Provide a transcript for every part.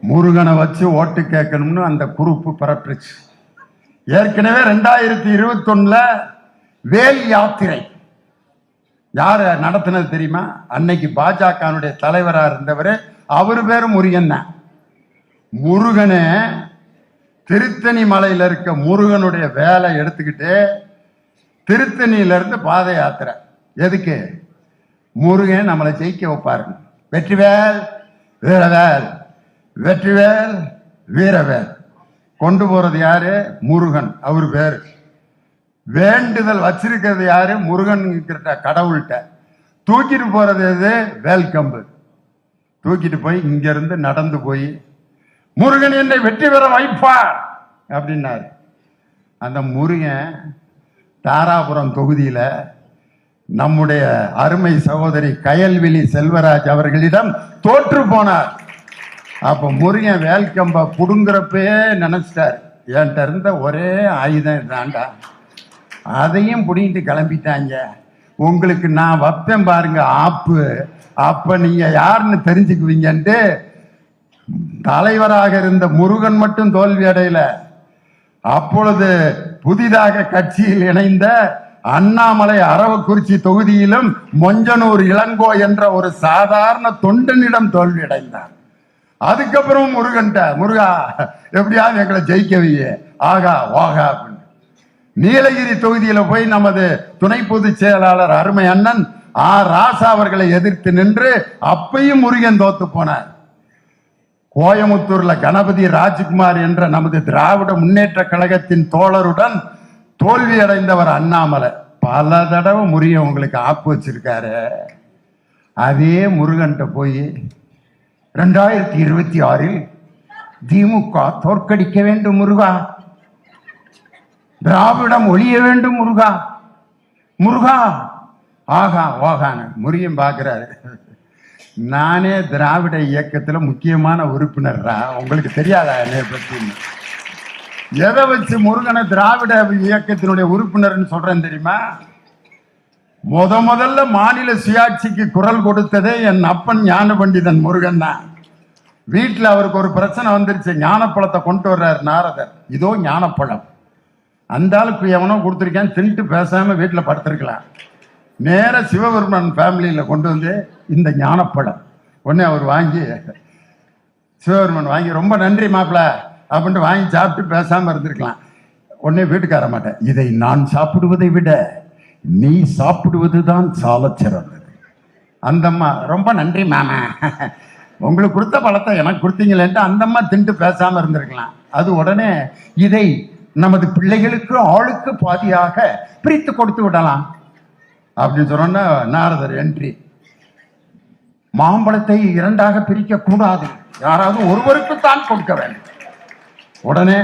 முருகனை வச்சு ஓட்டு கேட்கணும்னு அந்த குரூப்பு பரப்பிச்சு. ஏற்கனவே ரெண்டாயிரத்தி இருபத்தொன்னில் வேல் யாத்திரை. யார் நடத்தினது தெரியுமா? அன்னைக்கு பாஜகனுடைய தலைவராக இருந்தவர் அவர் பேர் முருகன் தான். முருகனை திருத்தணி மலையில இருக்க முருகனுடைய வேலை எடுத்துக்கிட்டு திருத்தணியிலேருந்து பாத யாத்திரை. எதுக்கு? முருகன் நம்மளை ஜெயிக்க வைப்பாருங்க. வெற்றிவேல் வீரவேல். வெற்றிவேல் வீரவேல். கொண்டு போறது யாரு? முருகன். அவர் பேரு. வேண்டுதல் வச்சிருக்கிறது யாரு? முருகன் கிட்ட கடவுள்கிட்ட. தூக்கிட்டு போறது எது? வேல்கம்பு. தூக்கிட்டு போய் இங்கிருந்து நடந்து போய் முருகன் என்னை வெற்றி பெற வைப்பார்! அப்படின்னாரு. அந்த முருகன் தாராபுரம் தொகுதியில் நம்முடைய அருமை சகோதரி கயல்விழி செல்வராஜ் அவர்களிடம் தோற்று போனார். அப்ப முருகன் வேல்கம்ப புடுங்குறப்பே நினைச்சிட்டார். என்கிட்ட இருந்த ஒரே ஆயுதம் தாண்டா அதையும் புடிங்கிட்டு கிளம்பிட்டாங்க. உங்களுக்கு நான் வைப்பேன் பாருங்க ஆப்பு. அப்ப நீங்க யாருன்னு தெரிஞ்சுக்குவீங்கன்ட்டு தலைவராக இருந்த முருகன் மட்டும் தோல்வி அடையல. அப்பொழுது புதிதாக கட்சியில் இணைந்த அண்ணாமலை அரவக்குறிச்சி தொகுதியிலும் மொஞ்சனூர் இளங்கோ என்ற ஒரு சாதாரண தொண்டனிடம் தோல்வி அடைந்தார். அதுக்கப்புறம் முருகன்ட்ட முருகா எப்படியாவது எங்களை ஜெயிக்கவையே. ஆகா வாகா அப்படின்னு. நீலகிரி தொகுதியில போய் நமது துணை பொதுச் செயலாளர் அருமை அண்ணன் ஆ. ராசா அவர்களை எதிர்த்து நின்று அப்பையும் முருகன் தோத்து போனார். கோயமுத்தூர்ல கணபதி ராஜ்குமார் என்ற நமது திராவிட முன்னேற்ற கழகத்தின் தோழருடன் தோல்வி அடைந்தவர் அண்ணாமலை. பல தடவை முருகன் உங்களுக்கு ஆப்பு வச்சிருக்காரு. அதே முருகன்ட்ட போய் ரெண்டாயிரத்தி இருபத்தி ஆறில் திமுக தோற்கடிக்க வேண்டும் முருகா. திராவிடம் ஒழிய வேண்டும் முருகா. முருகா. ஆகா ஓகான முருகன் பார்க்கிறாரு. நானே திராவிட இயக்கத்தில் முக்கியமான உறுப்பினர்ரா. உங்களுக்கு தெரியாதா என்னை பற்றி எதை வச்சு முருகனை திராவிட இயக்கத்தினுடைய உறுப்பினர்னு சொல்றேன் தெரியுமா? முத முதல்ல மாநில சுயாட்சிக்கு குரல் கொடுத்ததே என் அப்பன் ஞான பண்டிதன் முருகன் தான். வீட்டில் அவருக்கு ஒரு பிரச்சனை வந்துருச்சு. ஞானப்பழத்தை கொண்டு வர்றார் நாரதர். இதோ ஞானப்பழம். அந்த ஆளுக்கு எவனோ கொடுத்துருக்கேன் தின்ட்டு பேசாமல் வீட்டில் படுத்திருக்கலாம். நேராக சிவபெருமன் ஃபேமிலியில் கொண்டு வந்து இந்த ஞானப்பழம். உடனே அவர் வாங்கி சிவபெருமன் வாங்கி ரொம்ப நன்றி மாப்பிள அப்படின்ட்டு வாங்கி சாப்பிட்டு பேசாமல் இருந்திருக்கலாம். உடனே வீட்டுக்கார மாட்டேன் இதை நான் சாப்பிடுவதை விட நீ சாப்பிடுவது தான் சால சிறந்தது. அந்தம்மா ரொம்ப நன்றி மேம. உங்களுக்கு கொடுத்த பழத்தை எனக்கு கொடுத்தீங்களேன்ட்டு அந்தம்மா திண்டு பேசாமல் இருந்திருக்கலாம். அது உடனே இதை நமது பிள்ளைகளுக்கு ஆளுக்கு பாதியாக பிரித்து கொடுத்து விடலாம். அப்படின்னு சொன்னோன்னா நாரதர் என்ட்ரி மாம்பழத்தை இரண்டாக பிரிக்க கூடாது. யாராவது ஒருவருக்கு தான் கொடுக்க வேண்டும். உடனே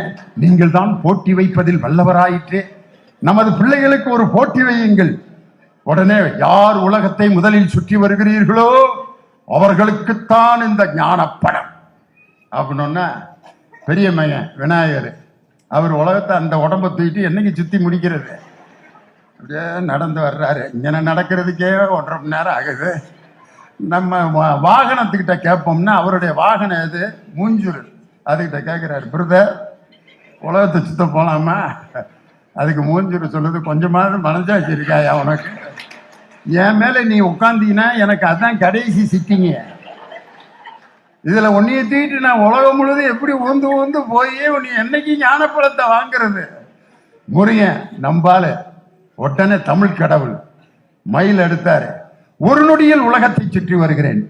நீங்கள் தான் போட்டி வைப்பதில் வல்லவராயிற்று. நமது பிள்ளைகளுக்கு ஒரு போட்டி வையுங்கள். உடனே யார் உலகத்தை முதலில் சுற்றி வருகிறீர்களோ அவர்களுக்குத்தான் இந்த ஞானப்படம். அப்படின்னா பெரிய மையன் விநாயகர் அவர் உலகத்தை அந்த உடம்பை தூக்கிட்டு என்னைக்கு சுத்தி முடிக்கிறது? அப்படியே நடந்து வர்றாரு. இங்கே நடக்கிறதுக்கே ஒன்றரை மணி நேரம் ஆகுது. நம்ம வாகனத்துக்கிட்ட கேட்போம்னா அவருடைய வாகனம் எது? மூஞ்சூர் அதுக்கிட்ட கேட்குறாரு பிரதர் உலகத்தை சுத்த போகலாமா அதுக்கு மூஞ்சிரு சொல்லுது கொஞ்சமாவது மனசாட்சி இருக்காயா உனக்கு என் மேலே நீ உட்காந்தீங்கன்னா எனக்கு அதான் கடைசி சிட்டிங்க இதில் உன்னைய தூக்கிட்டு நான் உலகம் முழுதும் எப்படி உந்து உந்து போய் உன்னை என்னைக்கு ஞானப்பழத்தை வாங்குறது முருகன் நம்பால உடனே தமிழ் கடவுள் மயில் எடுத்தார் ஒரு நொடியில் உலகத்தை சுற்றி வருகிறேன்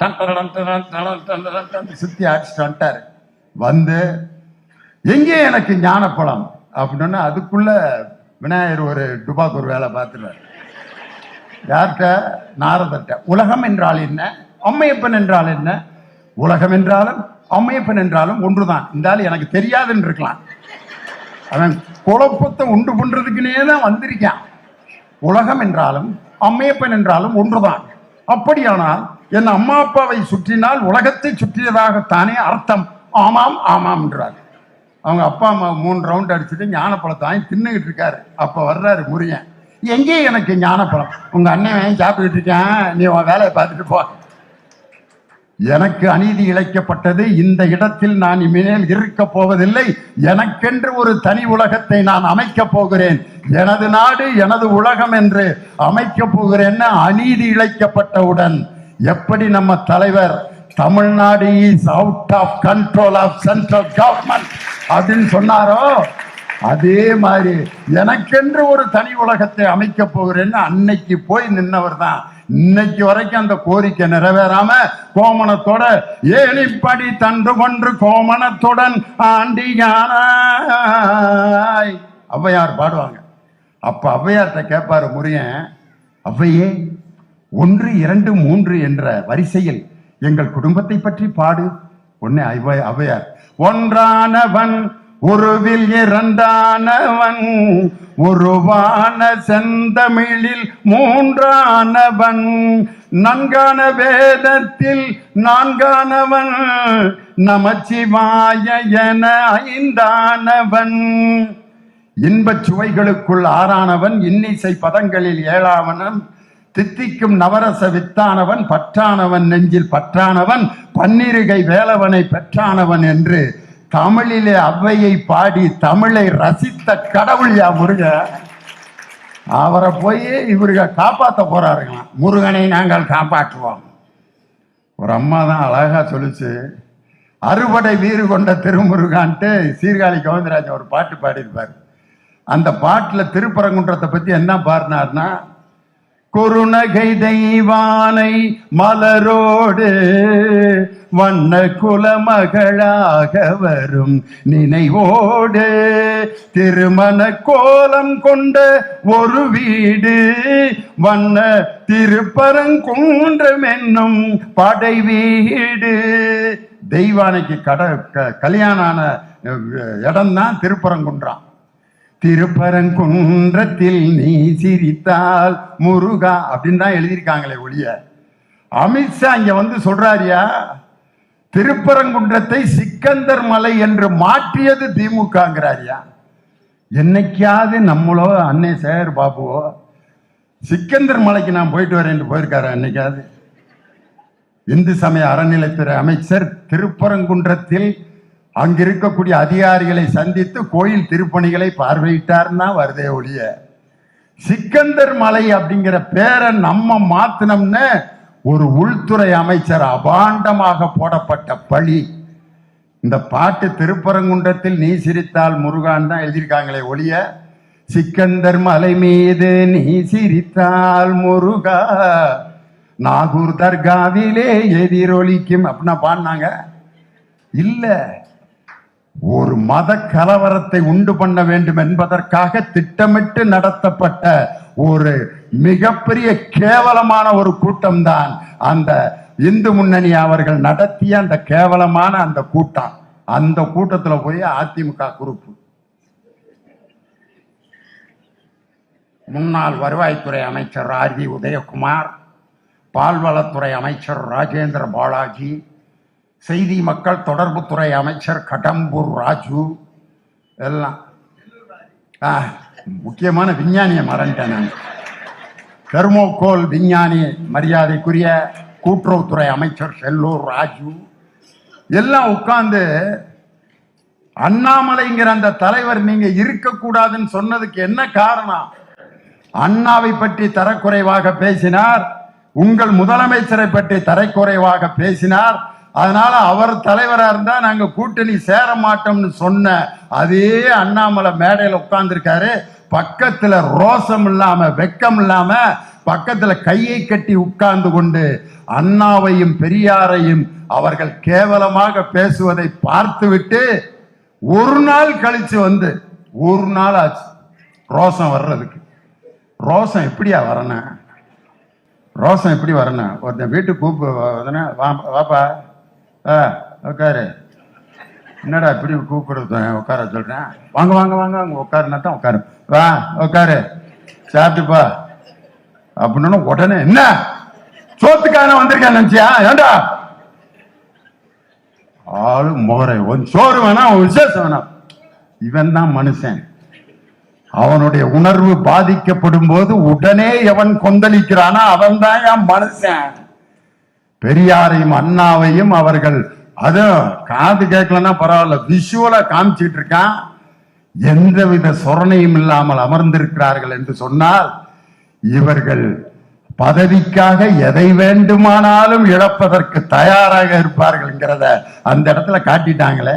சுத்தி அடிச்சுட்டு வந்துட்டார் வந்து எங்கே எனக்கு ஞானப்பழம் அப்படின்னா அதுக்குள்ள விநாயகர் ஒரு டுபாக்கு ஒரு வேலை பார்த்துருவார். யார்கிட்ட? நாரதர்கிட்ட. உலகம் என்றால் என்ன? அம்மையப்பன் என்றால் என்ன? உலகம் என்றாலும் அம்மையப்பன் என்றாலும் ஒன்றுதான். இருந்தாலும் எனக்கு தெரியாதுன்னு இருக்கலாம். அவன் குழப்பத்தை உண்டு பண்றதுக்குனே தான் வந்திருக்கான். உலகம் என்றாலும் அம்மையப்பன் என்றாலும் ஒன்றுதான். அப்படியானால் என் அம்மா அப்பாவை சுற்றினால் உலகத்தை சுற்றியதாகத்தானே அர்த்தம். ஆமாம் ஆமாம் என்றார். அவங்க அப்பா அம்மா மூணு ரவுண்ட் அடிச்சுட்டு ஞானப்பழத்தை வாங்கி தின்னுகிட்டு இருக்காரு. அப்போ வர்றாரு முருகன். எங்கே எனக்கு ஞானப்பழம். உங்கள் அண்ணன் வாங்கி சாப்பிட்டுட்டு இருக்கேன். நீ உன் வேலையை பார்த்துட்டு போ. எனக்கு அநீதி இழைக்கப்பட்டது. இந்த இடத்தில் நான் இனிமேல் இருக்க போவதில்லை. எனக்கென்று ஒரு தனி உலகத்தை நான் அமைக்கப் போகிறேன். எனது நாடு எனது உலகம் என்று அமைக்கப் போகிறேன்னு அநீதி இழைக்கப்பட்டவுடன் எப்படி நம்ம தலைவர்? Tamil Nadu is out of control of central government அப்படின்னு சொன்னாரோ? அதே மாதிரி எனக்கென்று ஒரு தனி உலகத்தை அமைக்க போகிறேன்னு அன்னைக்கு போய் நின்னவர் தான் இன்னைக்கு வரைக்கும் அந்த கோரிக்கை நிறைவேறாம கோமணத்தோட ஏனிப்படி தன்று கொன்று கோமணத்துடன் ஆண்டியானாய். ஔவையார் பாடுவாங்க. அப்ப ஔவையார்கிட்ட கேட்பாரு முருகன் ஔவையே ஒன்று இரண்டு மூன்று என்ற வரிசையில் எங்கள் குடும்பத்தை பற்றி பாடு. ஒன்னே ஔவை அவையார் ஒன்றானவன் உருவில் இரண்டானவன் உருவான செந்தமிழில் மூன்றானவன் நன்கான வேதத்தில் நான்கானவன் நமச்சிவாய என ஐந்தானவன். இன்பச் சுவைகளுக்குள் ஆறானவன் இன்னிசை பதங்களில் ஏழாவனன் தித்திக்கும் நவரச வித்தானவன் பற்றானவன் நெஞ்சில் பற்றானவன் பன்னிருகை வேலவனை பெற்றானவன் என்று தமிழிலே அவ்வையை பாடி தமிழை ரசித்த கடவுள் யா முருக? அவரை போய் இவருக காப்பாற்ற போறாருங்களாம் முருகனை நாங்கள் காப்பாற்றுவோம். ஒரு அம்மா தான் அழகா சொல்லுச்சு அறுபடை வீறு கொண்ட திருமுருகான்ட்டு சீர்காழி கவுந்தராஜன் ஒரு பாட்டு பாடியிருப்பார். அந்த பாட்டில் திருப்பரங்குன்றத்தை பற்றி என்ன பாடினார்னா குறுநகை தெய்வானை மலரோடு வண்ண குலமகளாக வரும் நினைவோடு திருமண கோலம் கொண்ட ஒரு வீடு வண்ண திருப்பரங்குன்றம் என்னும் படை வீடு. தெய்வானைக்கு கட க- கல்யாணம் ஆன இடம் திருப்பரங்குன்றத்தில் நீ சிரித்தால் முருகா அப்படின்னு தான் எழுதியிருக்காங்களே ஒழிய. அமித்ஷா இங்க வந்து சொல்றாரியா திருப்பரங்குன்றத்தை சிக்கந்தர் மலை என்று மாற்றியது திமுகங்கிறாரியா. என்னைக்காவது நம்மளோ அன்னை சேகர் பாபுவோ சிக்கந்தர் மலைக்கு நான் போயிட்டு வரேன் போயிருக்காரு என்னைக்காவது? இந்து சமய அறநிலைத்துறை அமைச்சர் திருப்பரங்குன்றத்தில் அங்கிருக்கக்கூடிய அதிகாரிகளை சந்தித்து கோயில் திருப்பணிகளை பார்வையிட்டார்னா வருதே ஒழிய. சிக்கந்தர் மலை அப்படிங்கிற பேரை நம்ம மாத்தினோம்னு ஒரு உள்துறை அமைச்சர் அபாண்டமாக போடப்பட்ட பழி. இந்த பாட்டு திருப்பரங்குன்றத்தில் நீ சிரித்தால் முருகான் தான் எழுதியிருக்காங்களே ஒழிய சிக்கந்தர் மலை மீது நீ சிரித்தால் முருகா நாகூர் தர்காவிலே எதிரொலிக்கும் அப்படின்னா பாடினாங்க. இல்லை ஒரு மத கலவரத்தை உண்டு பண்ண வேண்டும் என்பதற்காக திட்டமிட்டு நடத்தப்பட்ட ஒரு மிகப்பெரிய கேவலமான ஒரு கூட்டம் தான் அந்த இந்து முன்னணி அவர்கள் நடத்திய அந்த கேவலமான அந்த கூட்டம். அந்த கூட்டத்தில் போய் அதிமுக குரூப் முன்னாள் வருவாய்த்துறை அமைச்சர் ஆர் வி உதயகுமார் பால்வளத்துறை அமைச்சர் ராஜேந்திர பாலாஜி செய்தி மக்கள் தொடர்புத்துறை அமைச்சர் கடம்பூர் ராஜு எல்லாம். ஆ, முக்கியமான விஞ்ஞானியை மறந்துட்டேன் நான். தெர்மோகோல் விஞ்ஞானி மரியாதைக்குரிய கூட்டுறவுத்துறை அமைச்சர் செல்லூர் ராஜு. எல்லாம் உட்கார்ந்து அண்ணாமலைங்கிற அந்த தலைவர் நீங்க இருக்கக்கூடாதுன்னு சொன்னதுக்கு என்ன காரணம்? அண்ணாவை பற்றி தரக்குறைவாக பேசினார். உங்கள் முதலமைச்சரை பற்றி தரக்குறைவாக பேசினார். அதனால அவர் தலைவராக இருந்தால் நாங்கள் கூட்டணி சேர மாட்டோம்னு சொன்ன அதே அண்ணாமலை மேடையில் உட்காந்துருக்காரு பக்கத்தில் ரோசம் இல்லாமல் வெக்கம் இல்லாமல் பக்கத்தில் கையை கட்டி உட்கார்ந்து கொண்டு அண்ணாவையும் பெரியாரையும் அவர்கள் கேவலமாக பேசுவதை பார்த்துவிட்டு ஒரு நாள் கழிச்சு வந்து ஒரு நாள் ஆச்சு. ரோசம் வர்றதுக்கு. ரோசம் எப்படியா வரணும் ரோசம் எப்படி வரணும் ஒருத்தன் வீட்டுக்கு கூப்பிட்டு வா வாப்பா. ஆ உட்காரு என்னடா இப்படி கூப்பிடுறது? உட்கார சொல்கிறேன் வாங்க வாங்க வாங்க அவங்க உட்காருனா தான் உட்காரு வா உட்காரு சாப்பிட்டுப்பா அப்படின்னு உடனே என்ன? சோத்துக்கான வந்திருக்கேன் நினைச்சியா? ஏண்டா? ஆளு மோரை. ஒன் சோறு வேணாம் விசேஷம் வேணாம் இவன் தான் மனுஷன். அவனுடைய உணர்வு பாதிக்கப்படும் போது உடனே எவன் கொந்தளிக்கிறானா அவன் தான் என் மனுஷன். பெரியாரையும் அண்ணாவையும் அவர்கள் அதுவும் காது கேட்கலன்னா பரவாயில்ல விஷுவலா காமிச்சிட்டு இருக்கான். எந்தவித சொரணையும் இல்லாமல் அமர்ந்திருக்கிறார்கள் என்று சொன்னால் இவர்கள் பதவிக்காக எதை வேண்டுமானாலும் இழப்பதற்கு தயாராக இருப்பார்கள்ங்கிறத அந்த இடத்துல காட்டிட்டாங்களே.